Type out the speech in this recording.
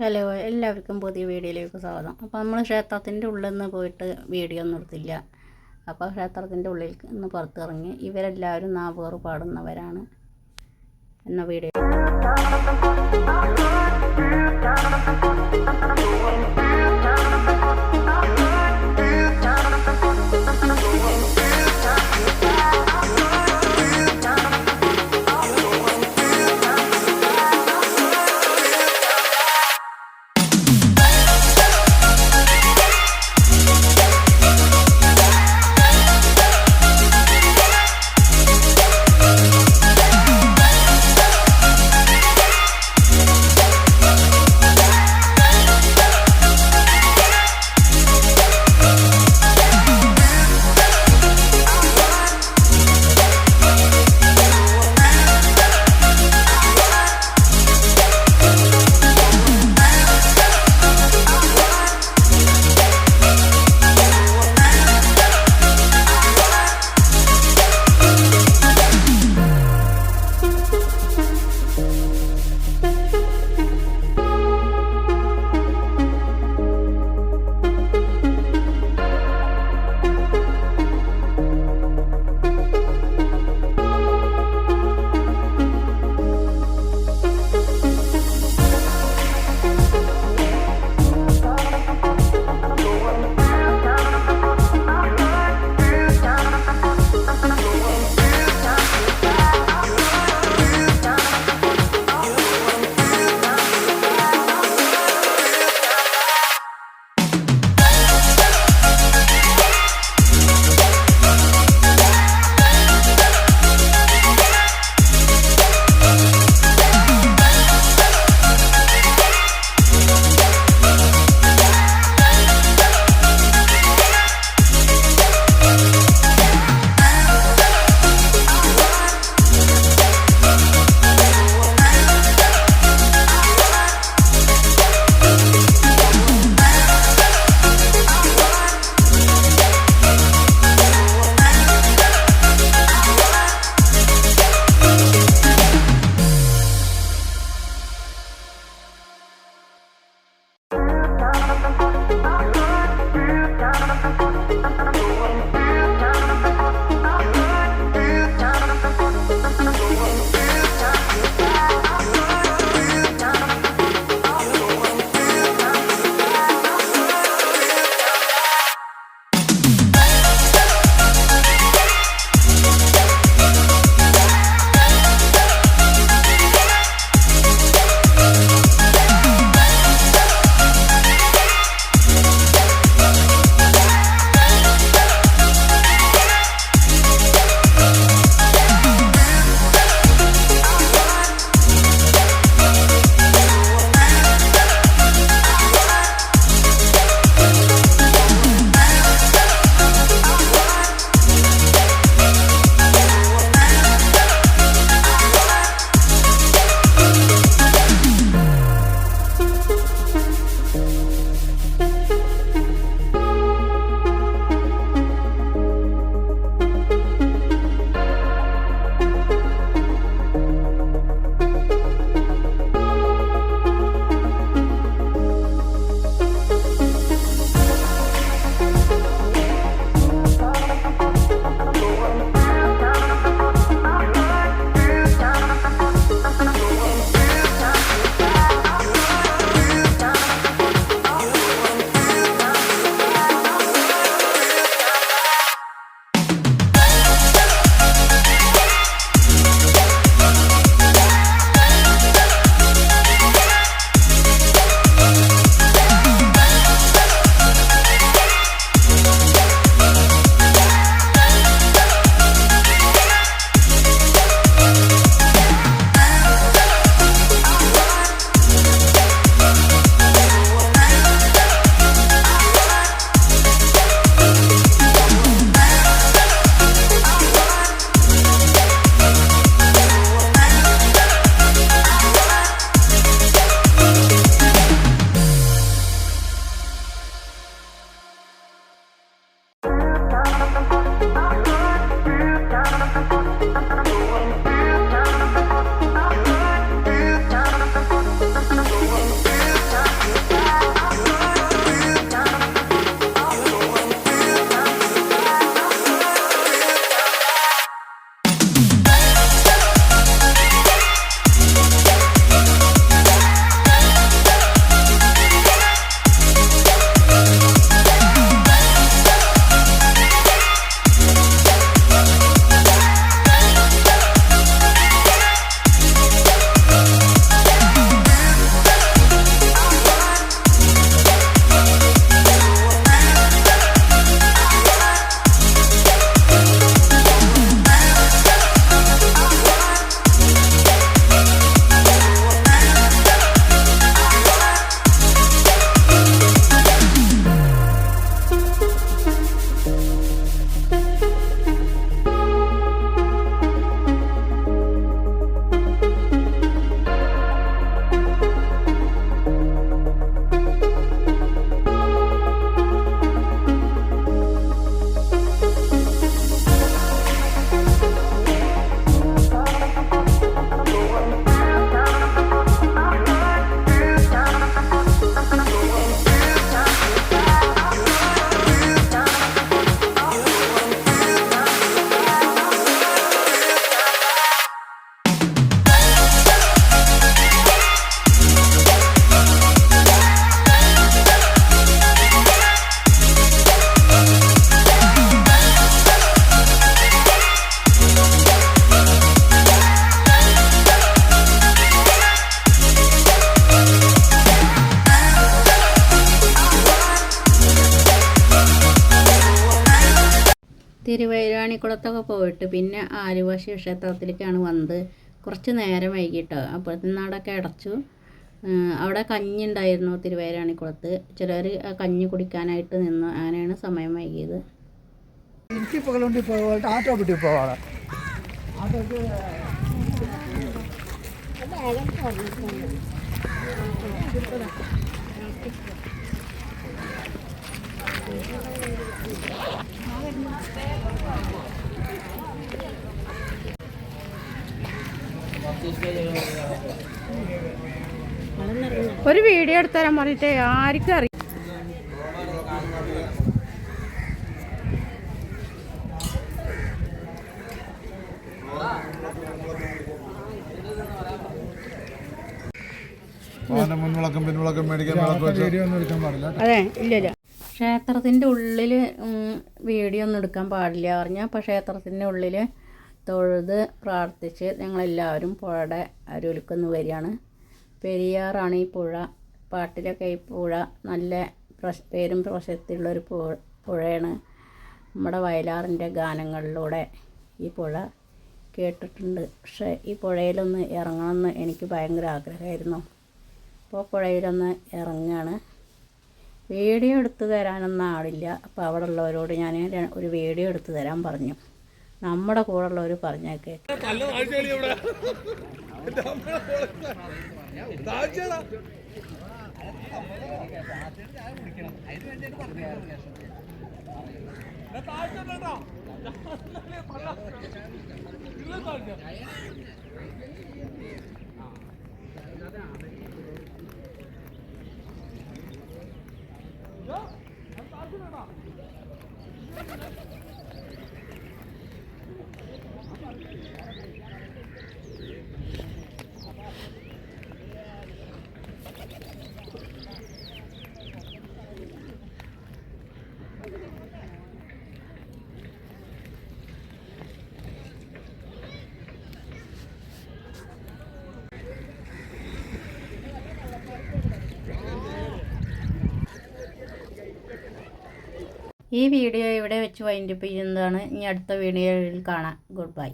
Hello എല്ലാവർക്കും പുതിയ വീഡിയോയിലേക്ക് സ്വാഗതം. അപ്പോൾ നമ്മൾ ക്ഷേത്രത്തിന്റെ ഉള്ളിൽ നിന്ന് പോയിട്ട് വീഡിയോ ഒന്നും എടുത്തില്ല. അപ്പോൾ ക്ഷേത്രത്തിന്റെ ഉള്ളിൽ നിന്ന് പുറത്തിറങ്ങി ഇവരെല്ലാവരും നാവുകറ് പാടുന്നവരാണ് എന്ന വീഡിയോ. പേരാണിക്കുളത്തൊക്കെ പോയിട്ട് പിന്നെ ആലുവ ശിവക്ഷേത്രത്തിലേക്കാണ് വന്നത്. കുറച്ച് നേരം വൈകിട്ടോ. അവിടെയൊക്കെ അടച്ചു അവിടെ കഞ്ഞി ഉണ്ടായിരുന്നു തിരുവൈരാണിക്കുളത്ത് ചിലർ കഞ്ഞി കുടിക്കാനായിട്ട് നിന്നു. അങ്ങനെയാണ് സമയം വൈകിയത്. എനിക്ക് ഒരു വീഡിയോ എടുത്തരാൻ പറഞ്ഞിട്ട് ആർക്കും അറിയാം ക്ഷേത്രത്തിന്റെ ഉള്ളിൽ വീഡിയോ ഒന്നും എടുക്കാൻ പാടില്ല പറഞ്ഞ അതെ ഇല്ല ഇല്ല. ക്ഷേത്രത്തിന്റെ ഉള്ളിൽ വീഡിയോ ഒന്നും എടുക്കാൻ പാടില്ല പറഞ്ഞാൽ അപ്പോൾ ക്ഷേത്രത്തിന്റെ ഉള്ളിൽ തൊഴുത് പ്രാർത്ഥിച്ച് ഞങ്ങളെല്ലാവരും പുഴയുടെ അരുവിൽക്കൊന്ന് വരികയാണ്. പെരിയാറാണ് ഈ പുഴ. പാട്ടിലൊക്കെ ഈ പുഴ നല്ല പ്രശ പേരും പ്രശസ്തിയുള്ളൊരു പു പുഴയാണ്. നമ്മുടെ വയലാറിന്റെ ഗാനങ്ങളിലൂടെ ഈ പുഴ കേട്ടിട്ടുണ്ട്. പക്ഷേ ഈ പുഴയിലൊന്ന് ഇറങ്ങണമെന്ന് എനിക്ക് ഭയങ്കര ആഗ്രഹമായിരുന്നു. അപ്പോൾ പുഴയിലൊന്ന് ഇറങ്ങുകയാണ് വീഡിയോ എടുത്തു തരാനൊന്നും ആളില്ല. അപ്പോൾ അവിടെ ഉള്ളവരോട് ഞാൻ ഒരു വീഡിയോ എടുത്തു തരാൻ പറഞ്ഞു. നമ്മുടെ കൂടെ ഉള്ളവർ പറഞ്ഞേക്കെ ഈ വീഡിയോ ഇവിടെ വെച്ച് വൈൻഡപ്പ് ചെയ്യുന്നതാണ്. ഇനി അടുത്ത വീഡിയോയിൽ കാണാം. Good bye.